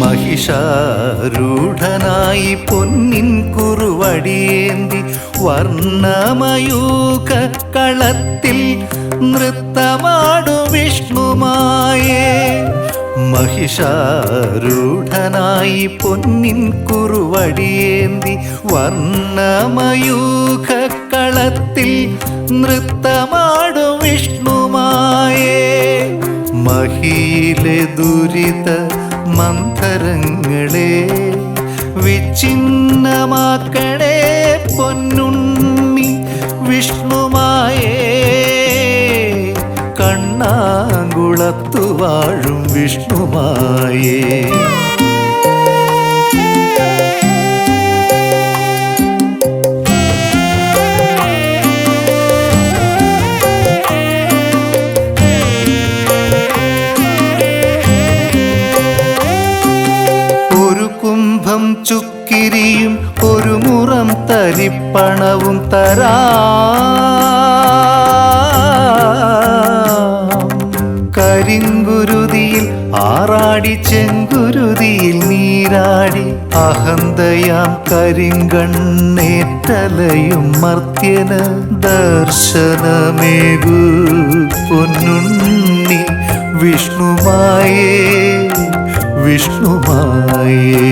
മഹിഷാരൂഢനായി പൊന്നിൻ കുറുവടിയേന്തി വർണമയൂക കളത്തിൽ നൃത്തമാടു വിഷ്ണുമായേ. മഹിഷാരൂഢനായി പൊന്നിൻ കുറുവടിയേന്തി വർണമയൂക കളത്തിൽ നൃത്തമാടു വിഷ്ണുമായേ. മഹിയിലെ ദുരിത മന്ധരങ്ങളെ വിച്ഛിന്നമാക്കണേ പൊന്നുണ്ണി വിഷ്ണുമായേ. കണ്ണാങ്കുളത്തു വാഴും വിഷ്ണുമായേ. ചുക്കിരിയും ഒരു മുറം തരിപ്പണവും തരാ. കരിങ്കുരുതിയിൽ ആറാടി ചെങ്കുരുതിയിൽ നീരാടി അഹന്തയാം കരിങ്കണ്ണേറ്റലയും മർത്യന് ദർശനമേകു. പൊന്നുണ്ണി വിഷ്ണുമായേ വിഷ്ണുമായേ.